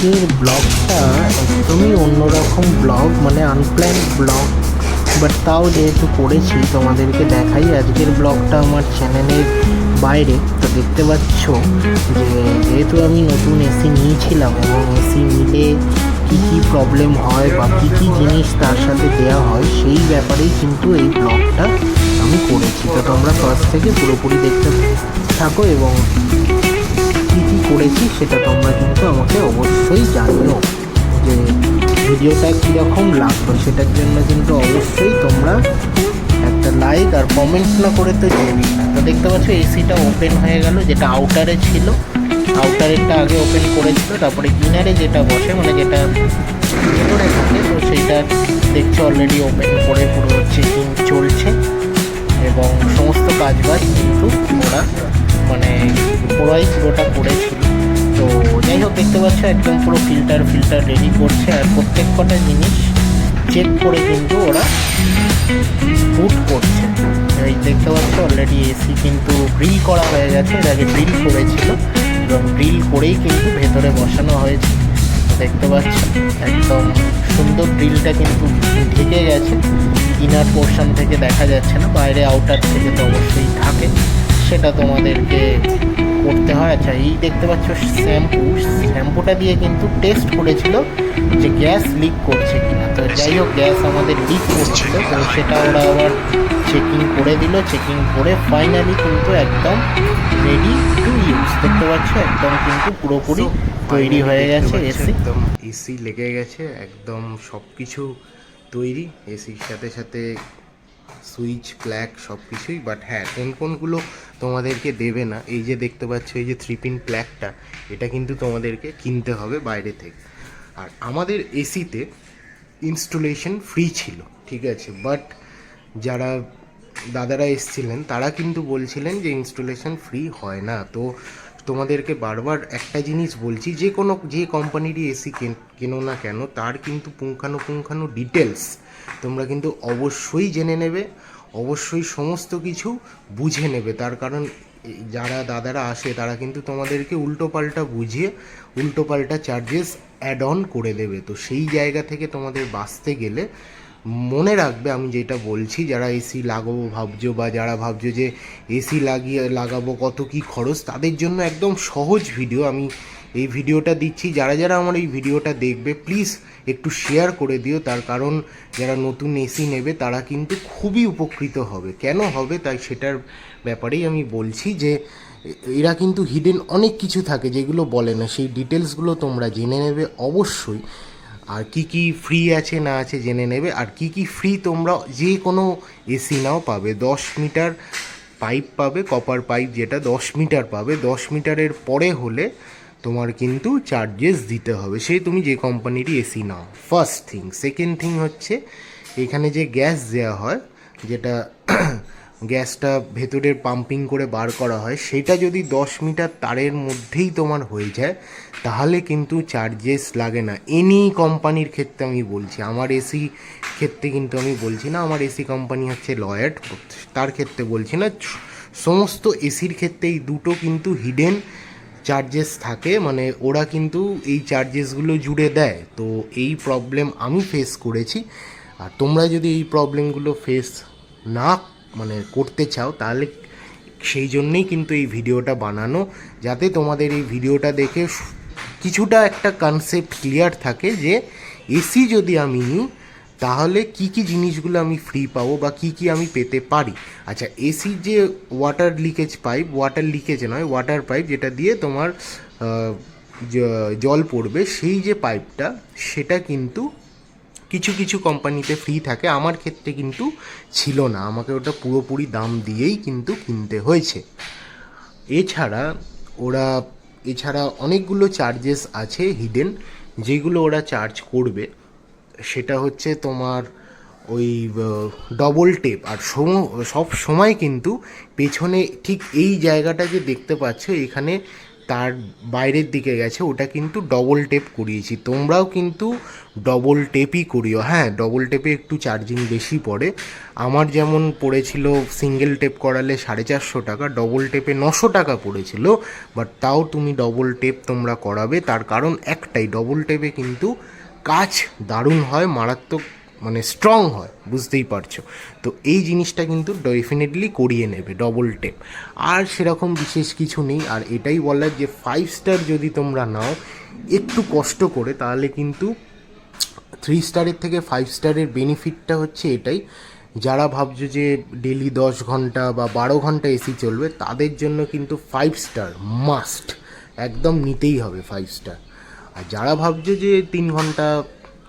আজকের ব্লগটা একদমই অন্যরকম ব্লগ মানে আনপ্ল্যান ব্লগ। বাট তাও যেহেতু করেছি, তোমাদেরকে দেখাই আজকের ব্লগটা আমার চ্যানেলের বাইরে। তো দেখতে পাচ্ছ যে যেহেতু আমি নতুন এসি নিয়েছিলাম, এবং এসি নিলে কী কী প্রবলেম হয় বা কী কী জিনিস তার সাথে দেওয়া হয়, সেই ব্যাপারেই কিন্তু এই ব্লগটা আমি করেছি। তো তোমরা ফার্স্ট থেকে পুরোপুরি দেখতে থাকো এবং কী কী করেছি সেটা তোমরা কিন্তু আমাকে অবশ্যই জানিও যে ভিডিওটা কীরকম লাগবে সেটার জন্য কিন্তু অবশ্যই তোমরা একটা লাইক আর কমেন্ট না করে তো জানি তো দেখতে পাচ্ছ এসিটা ওপেন হয়ে গেল, যেটা আউটারে ছিল। আউটারেরটা আগে ওপেন করেছিল, তারপরে ইনারে যেটা বসে মানে যেটা ভেতরে থাকে, তো সেইটা দেখছ অলরেডি ওপেন করে পুরো চেকিং চলছে। এবং সমস্ত কাজ বাজ কিন্তু ওরা মানে পুরোই পুরোটা করেছিল তো যাই হোক, দেখতে পাচ্ছ, একদম পুরো ফিল্টার ফিল্টার রেডি করছে। আর প্রত্যেক কটা জিনিস চেক করে কিন্তু ওরা বুট করছে। এই দেখতে পাচ্ছ অলরেডি এসি কিন্তু ড্রিল করা হয়ে গেছে। এর আগে ড্রিল করেছিল। এবং ড্রিল করেই কিন্তু ভেতরে বসানো হয়েছে। দেখতে পাচ্ছ, একদম সুন্দর ড্রিলটা কিন্তু ঢেকে গেছে। ইনার পোর্শন থেকে দেখা যাচ্ছে না, বাইরে আউটার থেকে তো অবশ্যই থাকে। সেটা তোমাদেরকে করতে হয়। আচ্ছা এই দেখতে পাচ্ছ শ্যাম্পু। শ্যাম্পুটা দিয়ে কিন্তু টেস্ট করেছিল যে গ্যাস লিক করছে কিনা। তো যাই হোক গ্যাস আমাদের লিক করছিল তো সেটা ওরা আবার চেকিং করে দিল। চেকিং করে ফাইনালি কিন্তু একদম রেডি টু ইউজ দেখতে পাচ্ছ একদম কিন্তু পুরোপুরি তৈরি হয়ে গেছে এসি একদম এসি লেগে গেছে একদম সব কিছু তৈরি এসির সাথে সাথে সুইচ প্ল্যাগ সব কিছুই বাট হ্যাঁ কোন কোনগুলো তোমাদেরকে দেবে না। এই যে দেখতে পাচ্ছ, এই যে থ্রি পিন প্ল্যাগটা এটা কিন্তু তোমাদেরকে কিনতে হবে বাইরে থেকে। আর আমাদের এসিতে ইনস্টলেশন ফ্রি ছিল, ঠিক আছে? বাট যারা দাদারা এসছিলেন, তারা কিন্তু বলছিলেন যে ইনস্টলেশন ফ্রি হয় না। তো তোমাদেরকে বারবার একটা জিনিস বলছি, যে কোনো, যে কোম্পানিরই এসি কেনো না কেন, তার কিন্তু পুঙ্খানুপুঙ্খানু ডিটেলস তোমরা কিন্তু অবশ্যই জেনে নেবে। অবশ্যই সমস্ত কিছু বুঝে নেবে। তার কারণ যারা দাদারা আসে, তারা কিন্তু তোমাদেরকে উল্টোপাল্টা বুঝিয়ে, উল্টোপাল্টা চার্জেস অ্যাড অন করে দেবে। তো সেই জায়গা থেকে তোমাদের বাঁচতে গেলে মনে রাখবে, আমি যেটা বলছি, যারা এসি লাগাবো ভাবছ বা যারা ভাবছ যে এসি লাগিয়ে লাগাবো, কত কি খরচ, তাদের জন্য একদম সহজ ভিডিও আমি এই ভিডিওটা দিচ্ছি। যারা যারা আমার এই ভিডিওটা দেখবে প্লিজ একটু শেয়ার করে দিও। তার কারণ যারা নতুন এসি নেবে, তারা কিন্তু খুবই উপকৃত হবে। কেন হবে? তাই সেটার ব্যাপারেই আমি বলছি যে, এরা কিন্তু হিডেন অনেক কিছু থাকে যেগুলো বলে না। সেই ডিটেলসগুলো তোমরা জেনে নেবে অবশ্যই। আর কি কি ফ্রি আছে, না আছে জেনে নেবে। আর কি কি ফ্রি তোমরা যে কোনো এসি নাও পাবে। দশ মিটার পাইপ পাবে কপার পাইপ যেটা দশ মিটার পাবে। দশ মিটারের পরে হলে তোমার কিন্তু চার্জেস দিতে হবে। সেই তুমি যে কোম্পানিরই এসি নাও। ফার্স্ট থিং সেকেন্ড থিং হচ্ছে, এখানে যে গ্যাস দেওয়া হয়, যেটা গ্যাসটা ভেতরের পাম্পিং করে বার করা হয়, সেটা যদি দশ মিটার তারের মধ্যেই তোমার হয়ে যায়, তাহলে কিন্তু চার্জেস লাগে না। এনি কোম্পানির ক্ষেত্রে আমি বলছি, আমার এসি ক্ষেত্রে কিন্তু আমি বলছি না, আমার এসি কোম্পানি হচ্ছে লয়েড তার ক্ষেত্রে বলছি না। সমস্ত এসির ক্ষেত্রে এই দুটো কিন্তু হিডেন চার্জেস থাকে মানে ওরা কিন্তু এই চার্জেসগুলো জুড়ে দেয়। তো এই প্রবলেম আমি ফেস করেছি। আর তোমরা যদি এই প্রবলেমগুলো ফেস না মানে করতে চাও, তাহলে সেই জন্যেই কিন্তু এই ভিডিওটা বানানো। যাতে তোমাদের এই ভিডিওটা দেখে কিছুটা একটা কনসেপ্ট ক্লিয়ার থাকে যে এসি যদি আমি নিই তাহলে কি কি জিনিসগুলো আমি ফ্রি পাবো বা কি কি আমি পেতে পারি? আচ্ছা এসির যে water leakage pipe water leakage নয় ওয়াটার পাইপ যেটা দিয়ে তোমার জল পড়বে, সেই যে পাইপটা সেটা কিন্তু কিছু কিছু কোম্পানিতে ফ্রি থাকে। আমার ক্ষেত্রে কিন্তু ছিল না। আমাকে ওটা পুরোপুরি দাম দিয়েই কিন্তু কিনতে হয়েছে। এছাড়া ওরা, এছাড়া অনেকগুলো চার্জেস আছে হিডেন যেগুলো ওরা চার্জ করবে। সেটা হচ্ছে তোমার ওই ডবল টেপ আর সব সময় কিন্তু পেছনে ঠিক এই জায়গাটা যে দেখতে পাচ্ছ, এখানে তার বাইরের দিকে গেছে, ওটা কিন্তু ডবল টেপ করিয়েছি। তোমরাও কিন্তু ডবল টেপই করিও। হ্যাঁ ডবল টেপে একটু চার্জিং বেশি পড়ে। আমার যেমন পড়েছিল সিঙ্গেল টেপ করালে সাড়ে চারশো টাকা ডবল টেপে নশো টাকা পড়েছিল বাট তাও তুমি ডবল টেপ তোমরা করাবে। তার কারণ একটাই ডবল টেপে কিন্তু কাজ দারুণ হয়, মারাত্মক মানে স্ট্রং হয়, বুঝতেই পারছ। তো এই জিনিসটা কিন্তু ডেফিনেটলি করিয়ে নেবে ডবল টেপ আর সেরকম বিশেষ কিছু নেই, আর এটাই বলার যে ফাইভ স্টার যদি তোমরা নাও, একটু কষ্ট করে, তাহলে কিন্তু থ্রি স্টারের থেকে ফাইভ স্টারের বেনিফিটটা হচ্ছে এটাই। যারা ভাবছ যে ডেলি দশ ঘণ্টা বা বারো ঘণ্টা এসি চলবে, তাদের জন্য কিন্তু ফাইভ স্টার মাস্ট একদম নিতেই হবে ফাইভ স্টার আর যারা ভাবছে যে তিন ঘণ্টা,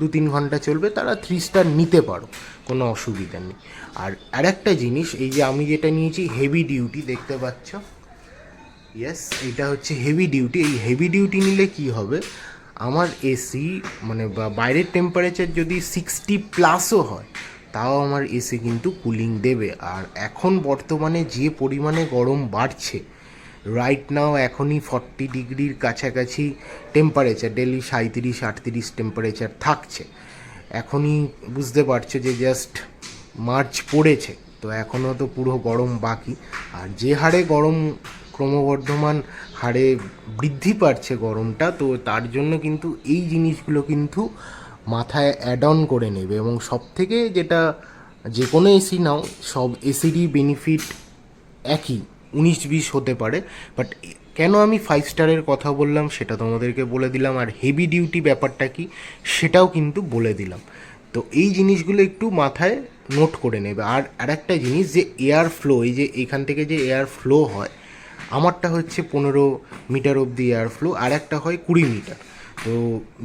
দু তিন ঘণ্টা চলবে, তারা থ্রি স্টার নিতে পারো, কোনো অসুবিধা নেই। আর আরেকটা জিনিস, এই যে আমি যেটা নিয়েছি হেভি ডিউটি দেখতে পাচ্ছ? ইয়েস এটা হচ্ছে হেভি ডিউটি এই হেভি ডিউটি নিলে কি হবে? আমার এসি মানে বাইরের টেম্পারেচার যদি সিক্সটি প্লাসও হয়, তাও আমার এসি কিন্তু কুলিং দেবে। আর এখন বর্তমানে যে পরিমাণে গরম বাড়ছে রাইট নাও এখনই ফর্টি ডিগ্রির কাছাকাছি টেম্পারেচার ডেলি সাঁত্রিশ আটত্রিশ টেম্পারেচার থাকছে। এখনই বুঝতে পারছ যে জাস্ট মার্চ পড়েছে, তো এখনও তো পুরো গরম বাকি। আর যে হারে গরম ক্রমবর্ধমান হারে বৃদ্ধি পাচ্ছে গরমটা, তো তার জন্য কিন্তু এই জিনিসগুলো কিন্তু মাথায় অ্যাড অন করে নেবে। এবং সব থেকে যেটা যে কোনো এসি নাও, সব এসিরই বেনিফিট একই। উনিশ বিশ হতে পারে বাট কেন আমি ফাইভ স্টারের কথা বললাম সেটা তোমাদেরকে বলে দিলাম, আর হেভি ডিউটি ব্যাপারটা কি সেটাও কিন্তু বলে দিলাম। তো এই জিনিসগুলো একটু মাথায় নোট করে নেবে। আর আরেকটা জিনিস যে এয়ার ফ্লো এই যে এখান থেকে যে এয়ার ফ্লো হয়, আমারটা হচ্ছে পনেরো মিটার অবধি এয়ার ফ্লো আর একটা হয় কুড়ি মিটার। তো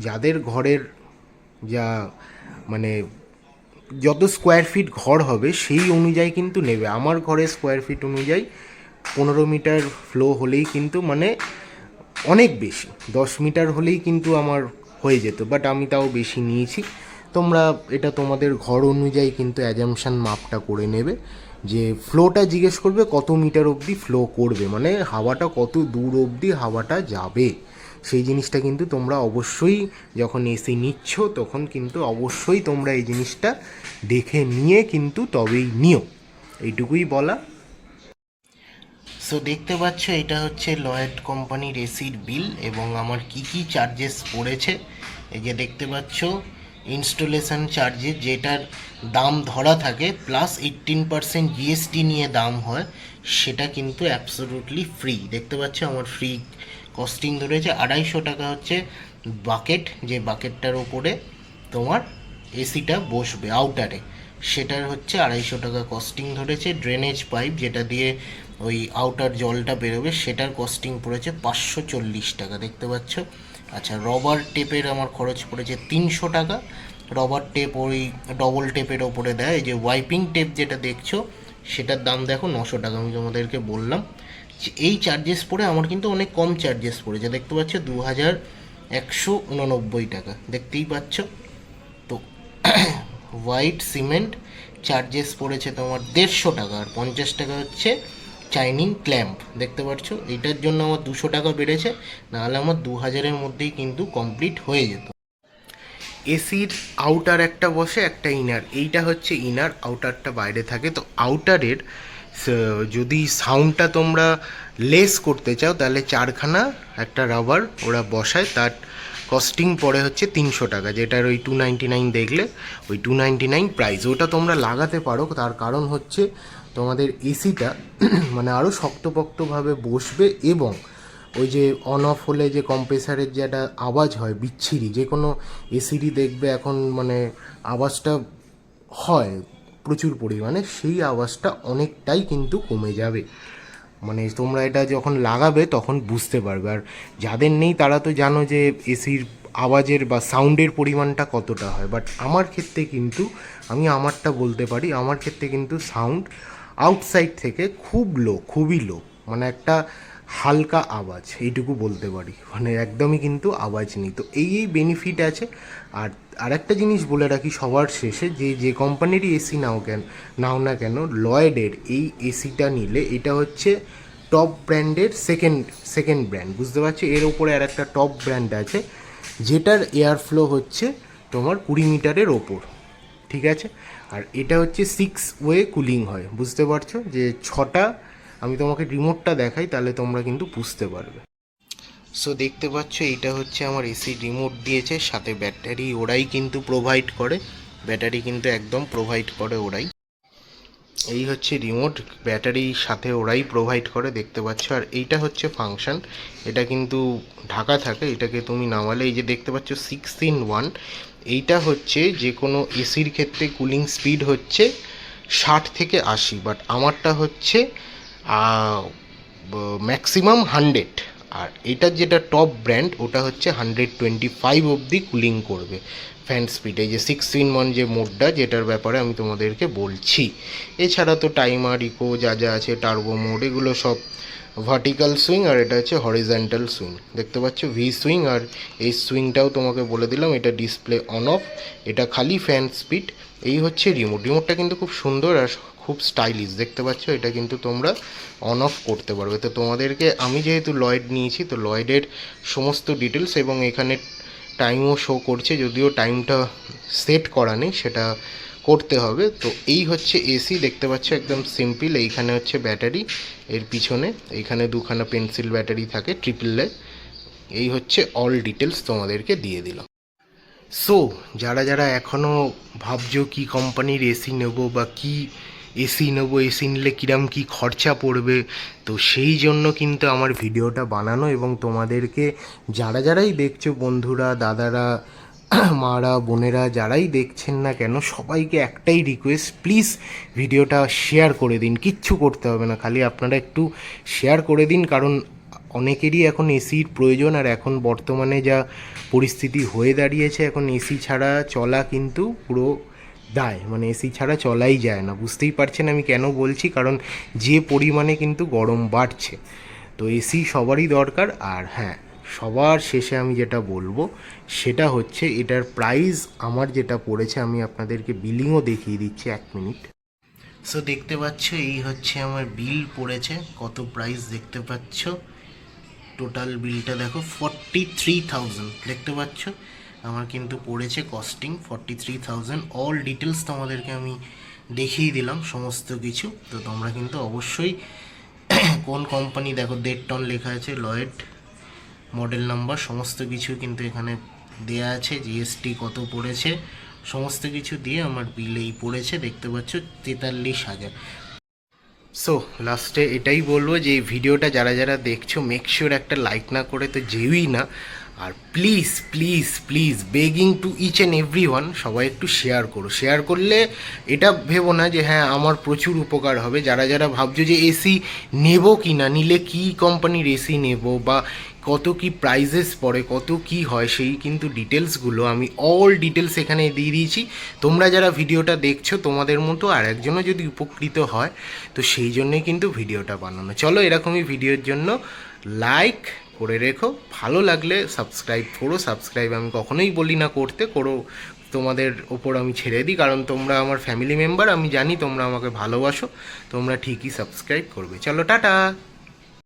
যাদের ঘরের যা মানে যত স্কোয়ার ফিট ঘর হবে সেই অনুযায়ী কিন্তু নেবে। আমার ঘরের স্কোয়ার ফিট অনুযায়ী পনেরো মিটার ফ্লো হলেই কিন্তু মানে অনেক বেশি। দশ মিটার হলেই কিন্তু আমার হয়ে যেত বাট আমি তাও বেশি নিয়েছি। তোমরা এটা তোমাদের ঘর অনুযায়ী কিন্তু অ্যাজামশান মাপটা করে নেবে যে ফ্লোটা জিজ্ঞেস করবে কত মিটার অবধি ফ্লো করবে মানে হাওয়াটা কত দূর অবধি হাওয়াটা যাবে। সেই জিনিসটা কিন্তু তোমরা অবশ্যই যখন এসি নিচ্ছ তখন কিন্তু অবশ্যই তোমরা এই জিনিসটা দেখে নিয়ে কিন্তু তবেই নিও। এইটুকুই বলা। সো দেখতে পাচ্ছ, এটা হচ্ছে লয়েড কোম্পানির এসির বিল এবং আমার কি কি চার্জেস পড়েছে। এই যে দেখতে পাচ্ছ ইনস্টলেশন চার্জেস যেটার দাম ধরা থাকে প্লাস এইটিন পার্সেন্ট জিএসটি নিয়ে দাম হয়, সেটা কিন্তু অ্যাবসোলুটলি ফ্রি দেখতে পাচ্ছ, আমার ফ্রি কস্টিং ধরেছে আড়াইশো টাকা হচ্ছে বাকেট যে বাকেটটার ওপরে তোমার এসিটা বসবে আউটারে সেটার হচ্ছে আড়াইশো টাকা কস্টিং ধরেছে ড্রেনেজ পাইপ যেটা দিয়ে ওই আউটার জলটা বেরোবে, সেটার কস্টিং পড়েছে পাঁচশো চল্লিশ টাকা, দেখতে পাচ্ছ? আচ্ছা রবার টেপের আমার খরচ পড়েছে তিনশো টাকা। রবার টেপ ওই ডবল টেপের ওপরে দেয় যে ওয়াইপিং টেপ যেটা দেখছ, সেটার দাম দেখো নশো টাকা, আমি তোমাদেরকে বললাম। এই চার্জেস পড়ে আমার কিন্তু অনেক কম চার্জেস পড়েছে, দেখতে পাচ্ছ দু হাজার একশো উননব্বই টাকা, দেখতেই পাচ্ছ? তো হোয়াইট সিমেন্ট চার্জেস পড়েছে তোমার দেড়শো টাকা, আর পঞ্চাশ টাকা হচ্ছে চাইনিং ক্ল্যাম্প, দেখতে পাচ্ছ? এইটার জন্য আমার দুশো টাকা বেড়েছে, নাহলে আমার দু হাজারের মধ্যেই কিন্তু কমপ্লিট হয়ে যেত। এসির আউটার একটা বসে, একটা ইনার এইটা হচ্ছে ইনার আউটারটা বাইরে থাকে। তো আউটারের যদি সাউন্ডটা তোমরা লেস করতে চাও, তাহলে চারখানা একটা রাবার ওরা বসায়। তার কস্টিং পড়ে হচ্ছে তিনশো টাকা, যেটার ওই টু নাইনটি নাইন দেখলে, ওই টু নাইনটি নাইন প্রাইস ওটা তোমরা লাগাতে পারো, তার কারণ হচ্ছে তোমাদের এসিটা মানে আরও শক্তপোক্তভাবে বসবে এবং ওই যে অন অফ হলে যে কম্প্রেসারের যে একটা আওয়াজ হয় বিচ্ছিরি, যে কোনো এসিরই দেখবে এখন মানে আওয়াজটা হয় প্রচুর পরিমাণে, সেই আওয়াজটা অনেকটাই কিন্তু কমে যাবে। মানে তোমরা এটা যখন লাগাবে তখন বুঝতে পারবে। আর যাদের নেই তারা তো জানো যে এসির আওয়াজের বা সাউন্ডের পরিমাণটা কতটা হয়। বাট আমার ক্ষেত্রে কিন্তু, আমি আমারটা বলতে পারি, আমার ক্ষেত্রে কিন্তু সাউন্ড আউটসাইড থেকে খুব লো খুবই লো মানে একটা হালকা আওয়াজ, এইটুকু বলতে পারি। মানে একদমই কিন্তু আওয়াজ নেই। তো এই এই বেনিফিট আছে। আর আরেকটা জিনিস বলে রাখি সবার শেষে, যে যে কোম্পানিরই এসি নাও কেন, নাও না কেন লয়েডের এই এসিটা নিলে এটা হচ্ছে টপ ব্র্যান্ডের সেকেন্ড সেকেন্ড ব্র্যান্ড বুঝতে পারছ? এর উপরে আর একটা টপ ব্র্যান্ড আছে, যেটার এয়ার ফ্লো হচ্ছে তোমার কুড়ি মিটারের ওপর। ঠিক আছে? আর এটা হচ্ছে সিক্স ওয়ে কুলিং হয়, বুঝতে পারছ? যে ছটা, আমি তোমাকে রিমোটটা দেখাই, তাহলে তোমরা কিন্তু বুঝতে পারবে। সো দেখতে পাচ্ছ, এইটা হচ্ছে আমার এসি রিমোট দিয়েছে, সাথে ব্যাটারি ওরাই কিন্তু প্রোভাইড করে। ব্যাটারি কিন্তু একদম প্রোভাইড করে ওরাই। এই হচ্ছে রিমোট ব্যাটারি সাথে ওরাই প্রোভাইড করে, দেখতে পাচ্ছ। আর এইটা হচ্ছে ফাংশন এটা কিন্তু ঢাকা থাকে, এটাকে তুমি নামালে, এই যে দেখতে পাচ্ছ সিক্স ইন ওয়ান এইটা হচ্ছে যে কোনো এসির ক্ষেত্রে কুলিং স্পিড হচ্ছে ষাট থেকে আশি বাট আমারটা হচ্ছে ম্যাক্সিমাম হান্ড্রেড আর এটার যেটা টপ ব্র্যান্ড ওটা হচ্ছে হান্ড্রেড টোয়েন্টি ফাইভ অবধি কুলিং করবে ফ্যান স্পিডে যে সিক্স ইন ওয়ান যে মোডটা যেটার ব্যাপারে আমি তোমাদেরকে বলছি। এছাড়া তো টাইমার ইকো যা যা আছে টার্বো মোড এগুলো সব ভার্টিক্যাল সুইং আর এটা হচ্ছে হরিজেন্টাল সুইং দেখতে পাচ্ছ? ভি সুইং আর এই সুইংটাও তোমাকে বলে দিলাম, এটা ডিসপ্লে অন অফ এটা খালি ফ্যান স্পিড এই হচ্ছে রিমোট রিমোটটা কিন্তু খুব সুন্দর আর খুব স্টাইলিশ দেখতে পাচ্ছ? এটা কিন্তু তোমরা অন অফ করতে পারবে। তো তোমাদেরকে আমি যেহেতু লয়েড নিয়েছি, তো লয়েডের সমস্ত ডিটেলস এবং এখানে টাইমও শো করছে, যদিও টাইমটা সেট করা নেই, সেটা করতে হবে। তো এই হচ্ছে এসি দেখতে পাচ্ছ একদম সিম্পল এইখানে হচ্ছে ব্যাটারি এর পিছনে এইখানে দুখানা পেন্সিল ব্যাটারি থাকে ট্রিপলে এই হচ্ছে অল ডিটেলস তোমাদেরকে দিয়ে দিলাম। সো যারা যারা এখনও ভাবছ কি কোম্পানির এসি নেব বা কি এসি নেব এসি নিলে কিরাম কি খরচা পড়বে, তো সেই জন্য কিন্তু আমার ভিডিওটা বানানো এবং তোমাদেরকে যারা যারাই দেখছ বন্ধুরা, দাদারা মারা, বোনেরা যারাই দেখছেন না কেন, সবাইকে একটাই রিকোয়েস্ট প্লিজ ভিডিওটা শেয়ার করে দিন, কিচ্ছু করতে হবে না, খালি আপনারা একটু শেয়ার করে দিন, কারণ অনেকেরই এখন এসির প্রয়োজন, আর এখন বর্তমানে যা পরিস্থিতি হয়ে দাঁড়িয়েছে, এখন এসি ছাড়া চলা কিন্তু পুরো দায় মানে এসি ছাড়া চলাই যায় না, বুঝতেই পারছেন আমি কেন বলছি, কারণ যে পরিমাণে কিন্তু গরম বাড়ছে, তো এসি সবারই দরকার, আর হ্যাঁ সবার শেষে আমি যেটা বলব, সেটা হচ্ছে এটার প্রাইস আমার যেটা পড়েছে, আমি আপনাদেরকে বিলিংও দেখিয়ে দিচ্ছি এক মিনিট সো দেখতে পাচ্ছ, এই হচ্ছে আমার বিল পড়েছে। কত প্রাইস দেখতে পাচ্ছ? টোটাল বিলটা দেখো ফর্টি থ্রি থাউজেন্ড দেখতে পাচ্ছ? আমার কিন্তু পড়েছে costing forty three thousand all details তোমাদেরকে আমি দেখিয়ে দিলাম, সমস্ত কিছু। তো তোমরা কিন্তু অবশ্যই কোন কোম্পানি দেখো দেড় টন লেখা আছে লয়েড মডেল নাম্বার, সমস্ত কিছু কিন্তু এখানে দেয়া আছে জিএসটি কত পড়েছে, সমস্ত কিছু দিয়ে আমার বিল এই পড়েছে, দেখতে পাচ্ছ, তেতাল্লিশ হাজার। সো লাস্টে এটাই বলব যে এই ভিডিওটা যারা যারা দেখছ মেক শিওর একটা লাইক না করে তো যেই না। আর please please please begging to each and every one সবাই একটু শেয়ার করো। শেয়ার করলে এটা ভেবো না যে হ্যাঁ আমার প্রচুর উপকার হবে। যারা যারা ভাবছ যে এসি নেব কি না নিলে কি কোম্পানির এসি নেব বা কত কি প্রাইজেস পড়ে, কত কি হয়, সেই কিন্তু ডিটেলসগুলো আমি অল ডিটেলস এখানে দিয়ে দিয়েছি। তোমরা যারা ভিডিওটা দেখছ, তোমাদের মতো আর একজনও যদি উপকৃত হয়, তো সেই জন্যই কিন্তু ভিডিওটা বানানো। চলো এরকমই ভিডিওর জন্য লাইক করে রেখো। ভালো লাগলে সাবস্ক্রাইব করো। সাবস্ক্রাইব আমি কখনোই বলি না করতে, করো। তোমাদের ওপর আমি ছেড়ে দিই, কারণ তোমরা আমার ফ্যামিলি মেম্বার আমি জানি তোমরা আমাকে ভালোবাসো, তোমরা ঠিকই সাবস্ক্রাইব করবে। চলো, টাটা!